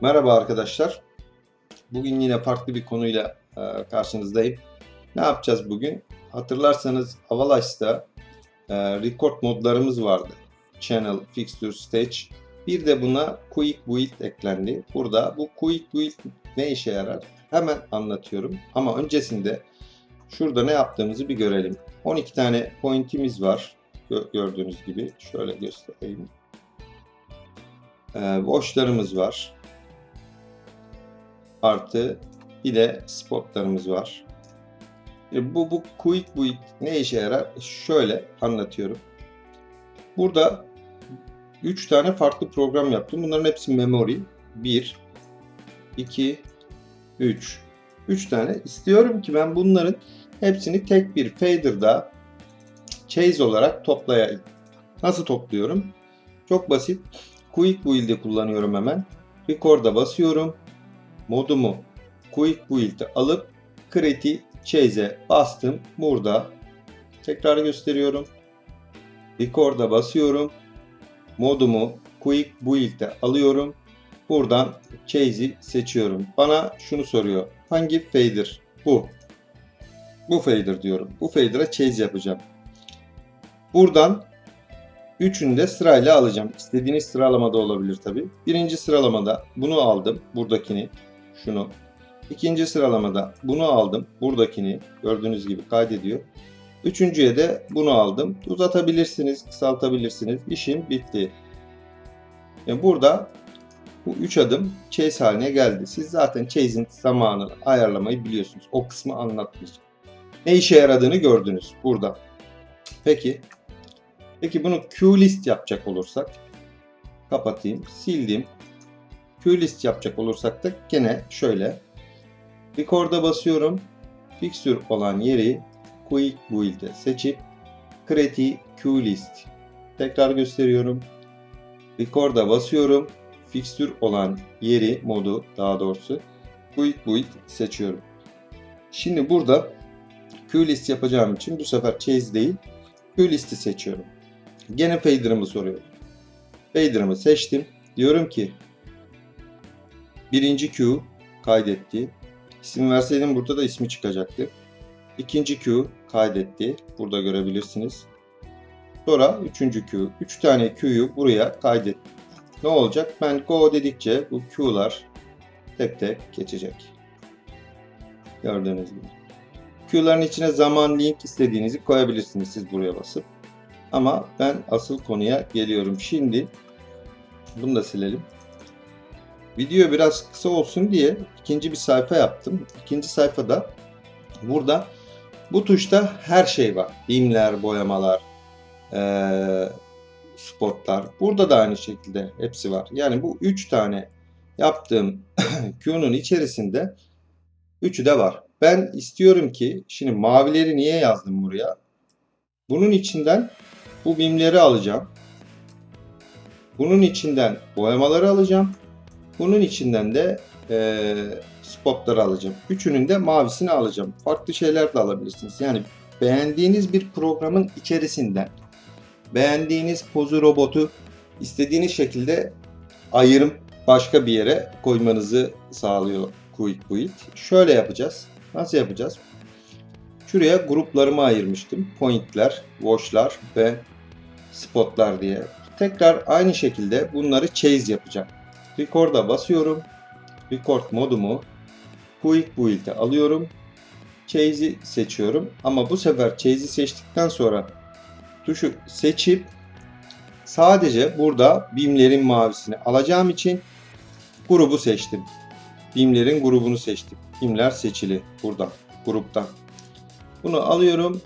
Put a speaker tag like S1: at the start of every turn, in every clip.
S1: Merhaba arkadaşlar. Bugün yine farklı bir konuyla e, karşınızdayım. Ne yapacağız bugün? Hatırlarsanız Avalaş'ta e, record modlarımız vardı. Channel, Fixture, Stage. Bir de buna Quick Build eklendi. Burada bu Quick Build ne işe yarar? Hemen anlatıyorum. Ama öncesinde şurada ne yaptığımızı bir görelim. 12 tane pointimiz var. Gö- Gördüğünüz gibi. Şöyle göstereyim. E, boşlarımız var artı bir de spotlarımız var. E, Bu, bu quick build ne işe yarar? Şöyle anlatıyorum. Burada 3 tane farklı program yaptım. Bunların hepsi memory. 1, 2, 3. 3 tane. İstiyorum ki ben bunların hepsini tek bir fader'da chase olarak toplayayım. Nasıl topluyorum? Çok basit. Quick build'i kullanıyorum hemen. Record'a basıyorum modumu Quick Build'e alıp Create Chase'e bastım. Burada tekrar gösteriyorum. Record'a basıyorum. Modumu Quick Build'e alıyorum. Buradan Chase'i seçiyorum. Bana şunu soruyor. Hangi fader? Bu. Bu fader diyorum. Bu fader'a chase yapacağım. Buradan Üçünü de sırayla alacağım. İstediğiniz sıralamada olabilir tabi. Birinci sıralamada bunu aldım. Buradakini. Şunu. İkinci sıralamada bunu aldım. Buradakini. Gördüğünüz gibi kaydediyor. Üçüncüye de bunu aldım. Uzatabilirsiniz, kısaltabilirsiniz. İşim bitti. Yani burada bu üç adım chase haline geldi. Siz zaten chase'in zamanını ayarlamayı biliyorsunuz. O kısmı anlatmayacağım. Ne işe yaradığını gördünüz burada. Peki Peki bunu QList yapacak olursak kapatayım, sildim. QList yapacak olursak da gene şöyle Record'a basıyorum. Fixture olan yeri Quick Build'e seçip Create QList tekrar gösteriyorum. Record'a basıyorum. Fixture olan yeri modu daha doğrusu Quick Build seçiyorum. Şimdi burada QList yapacağım için bu sefer Chase değil QList'i seçiyorum. Gene fader'ımı soruyor. Fader'ımı seçtim. Diyorum ki birinci Q kaydetti. İsim verseydim burada da ismi çıkacaktı. İkinci Q kaydetti. Burada görebilirsiniz. Sonra üçüncü Q. Üç tane Q'yu buraya kaydetti. Ne olacak? Ben go dedikçe bu Q'lar tek tek geçecek. Gördüğünüz gibi. Q'ların içine zaman link istediğinizi koyabilirsiniz siz buraya basıp. Ama ben asıl konuya geliyorum. Şimdi bunu da silelim. Video biraz kısa olsun diye ikinci bir sayfa yaptım. İkinci sayfada burada bu tuşta her şey var. Bimler, boyamalar, ee, spotlar. Burada da aynı şekilde hepsi var. Yani bu üç tane yaptığım Q'nun içerisinde üçü de var. Ben istiyorum ki şimdi mavileri niye yazdım buraya? Bunun içinden bu bimleri alacağım. Bunun içinden boyamaları alacağım. Bunun içinden de e, spotları alacağım. Üçünün de mavisini alacağım. Farklı şeyler de alabilirsiniz. Yani beğendiğiniz bir programın içerisinden beğendiğiniz pozu robotu istediğiniz şekilde ayırım başka bir yere koymanızı sağlıyor Quick Build. Şöyle yapacağız. Nasıl yapacağız? Şuraya gruplarımı ayırmıştım. Pointler, wash'lar ve spotlar diye. Tekrar aynı şekilde bunları chase yapacağım. Record'a basıyorum. Record modumu Quick Build'e alıyorum. Chase'i seçiyorum. Ama bu sefer Chase'i seçtikten sonra tuşu seçip sadece burada bimlerin mavisini alacağım için grubu seçtim. Bimlerin grubunu seçtim. Bimler seçili buradan, gruptan. Bunu alıyorum.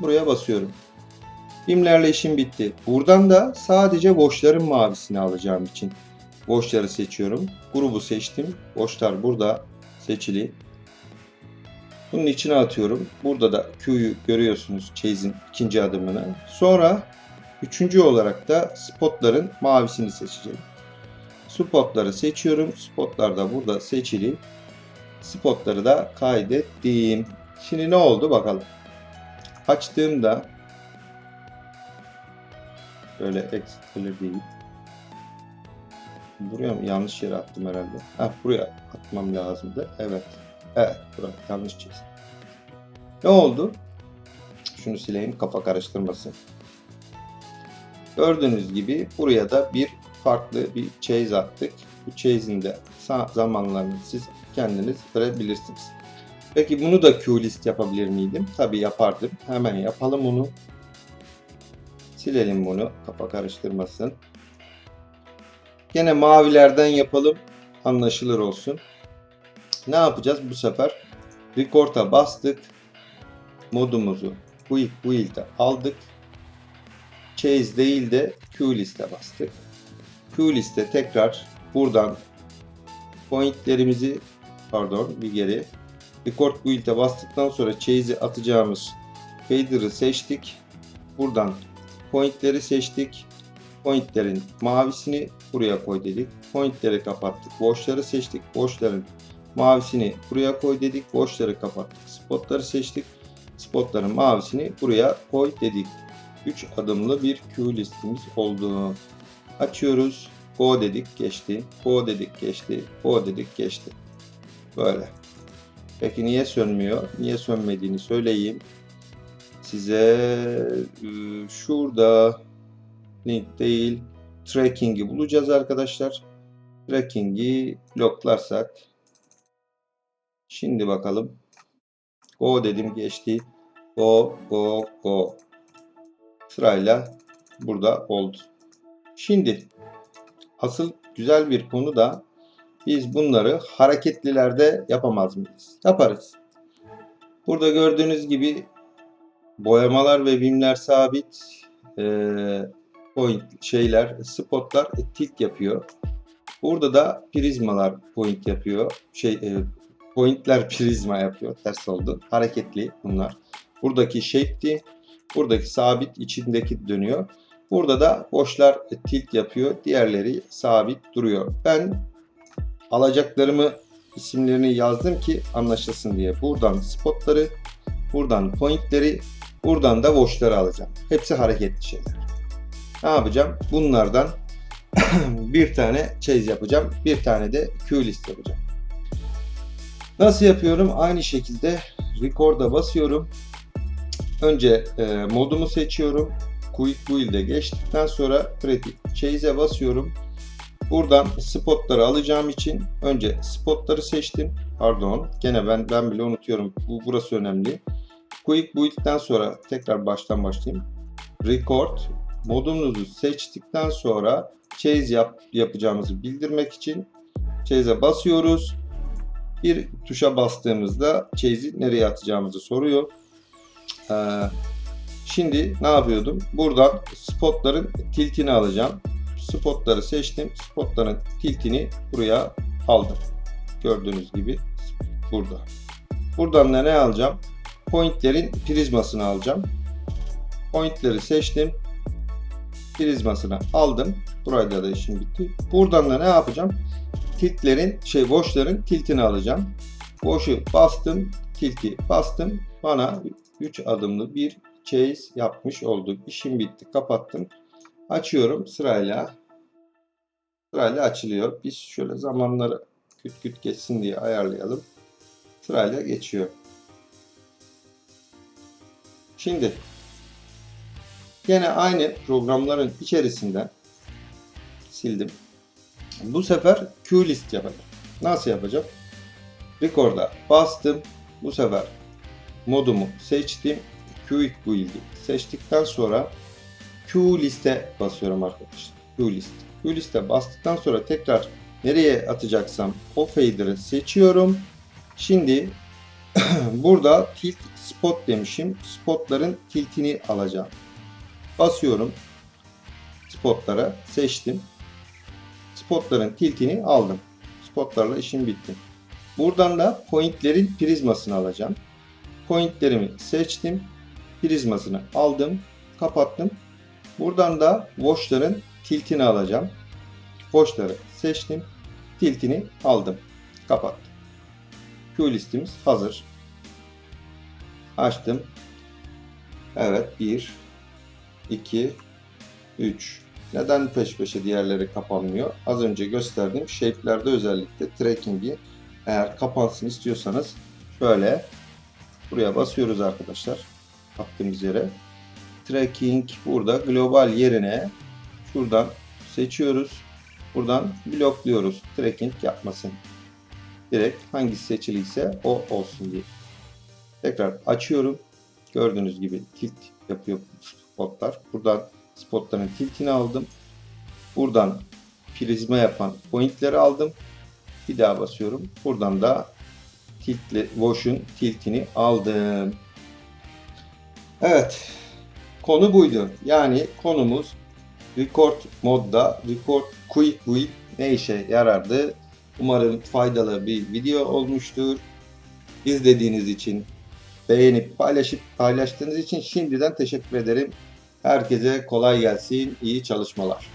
S1: Buraya basıyorum. Bimlerle işim bitti. Buradan da sadece boşların mavisini alacağım için boşları seçiyorum. Grubu seçtim. Boşlar burada seçili. Bunun içine atıyorum. Burada da Q'yu görüyorsunuz Chase'in ikinci adımını. Sonra üçüncü olarak da spotların mavisini seçeceğim. Spotları seçiyorum. Spotlar da burada seçili. Spotları da kaydettim. Şimdi ne oldu bakalım. Açtığımda böyle clear değil. Buraya mı? Yanlış yere attım herhalde. Ha buraya atmam lazımdı. Evet. Evet. Buraya yanlış çizdim. Ne oldu? Şunu sileyim kafa karıştırmasın. Gördüğünüz gibi buraya da bir farklı bir chase attık. Bu chase'in de zamanlarını siz kendiniz verebilirsiniz. Peki bunu da Q-list yapabilir miydim? Tabii yapardım. Hemen yapalım onu. Silelim bunu. Kafa karıştırmasın. Gene mavilerden yapalım. Anlaşılır olsun. Ne yapacağız bu sefer? Record'a bastık. Modumuzu Quick Build'e aldık. Chase değil de Q-list'e bastık. Q-list'e tekrar buradan pointlerimizi pardon bir geri Record Build'e bastıktan sonra Chase'i atacağımız fader'ı seçtik. Buradan pointleri seçtik. Pointlerin mavisini buraya koy dedik. Pointleri kapattık. Boşları seçtik. Boşların mavisini buraya koy dedik. Boşları kapattık. Spotları seçtik. Spotların mavisini buraya koy dedik. 3 adımlı bir Q listimiz oldu. Açıyoruz. Go dedik geçti. Go dedik geçti. Go dedik geçti. Böyle. Peki niye sönmüyor? Niye sönmediğini söyleyeyim. Size Ee, şurada link değil tracking'i bulacağız arkadaşlar. Tracking'i bloklarsak şimdi bakalım. Go dedim geçti. Go go go. Sırayla burada oldu. Şimdi asıl güzel bir konu da biz bunları hareketlilerde yapamaz mıyız? Yaparız. Burada gördüğünüz gibi boyamalar ve bimler sabit. Ee, point şeyler, spotlar tilt yapıyor. Burada da prizmalar point yapıyor. Şey e, pointler prizma yapıyor. Ters oldu. Hareketli bunlar. Buradaki shape'ti. Buradaki sabit içindeki dönüyor. Burada da boşlar tilt yapıyor. Diğerleri sabit duruyor. Ben alacaklarımı isimlerini yazdım ki anlaşılsın diye. Buradan spotları, buradan pointleri, buradan da boşları alacağım. Hepsi hareketli şeyler. Ne yapacağım? Bunlardan bir tane chase yapacağım. Bir tane de Q list yapacağım. Nasıl yapıyorum? Aynı şekilde record'a basıyorum. Önce e, modumu seçiyorum. Quick Build'e geçtikten sonra Creative Chase'e basıyorum. Buradan spotları alacağım için önce spotları seçtim. Pardon. Gene ben ben bile unutuyorum. Bu burası önemli. Quick Build'den sonra tekrar baştan başlayayım. Record modumuzu seçtikten sonra chase yap, yapacağımızı bildirmek için chase'e basıyoruz. Bir tuşa bastığımızda chase'i nereye atacağımızı soruyor. Ee, şimdi ne yapıyordum? Buradan spotların tiltini alacağım. Spotları seçtim. Spotların tiltini buraya aldım. Gördüğünüz gibi burada. Buradan da ne alacağım? Pointlerin prizmasını alacağım. Pointleri seçtim. Prizmasını aldım. Burada da işim bitti. Buradan da ne yapacağım? Tiltlerin, şey boşların tiltini alacağım. Boşu bastım, tilti bastım. Bana 3 adımlı bir chase yapmış olduk. İşim bitti. Kapattım. Açıyorum sırayla. Sırayla açılıyor. Biz şöyle zamanları küt küt geçsin diye ayarlayalım. Sırayla geçiyor. Şimdi Yine aynı programların içerisinden sildim. Bu sefer Q list yapacağım. Nasıl yapacağım? Record'a bastım. Bu sefer modumu seçtim. Q build'i seçtikten sonra Q liste basıyorum arkadaşlar. Q list. Q liste bastıktan sonra tekrar nereye atacaksam o fader'ı seçiyorum. Şimdi burada tilt spot demişim. Spotların tiltini alacağım. Basıyorum. Spotlara seçtim. Spotların tiltini aldım. Spotlarla işim bitti. Buradan da pointlerin prizmasını alacağım. Pointlerimi seçtim. Prizmasını aldım. Kapattım. Buradan da wash'ların tiltini alacağım. Wash'ları seçtim. Tiltini aldım. Kapattım. Q listimiz hazır. Açtım. Evet 1 2 3 Neden peş peşe diğerleri kapanmıyor? Az önce gösterdiğim shape'lerde özellikle tracking'i eğer kapansın istiyorsanız şöyle buraya basıyoruz arkadaşlar. Baktığımız yere. Tracking burada global yerine şuradan seçiyoruz. Buradan blokluyoruz. Tracking yapmasın. Direkt hangisi seçiliyse o olsun diye. Tekrar açıyorum. Gördüğünüz gibi tilt yapıyor spotlar. Buradan spotların tiltini aldım. Buradan prizma yapan pointleri aldım. Bir daha basıyorum. Buradan da tiltli, wash'un tiltini aldım. Evet. Konu buydu. Yani konumuz record modda record quick build ne işe yarardı? Umarım faydalı bir video olmuştur. İzlediğiniz için beğenip paylaşıp paylaştığınız için şimdiden teşekkür ederim. Herkese kolay gelsin, iyi çalışmalar.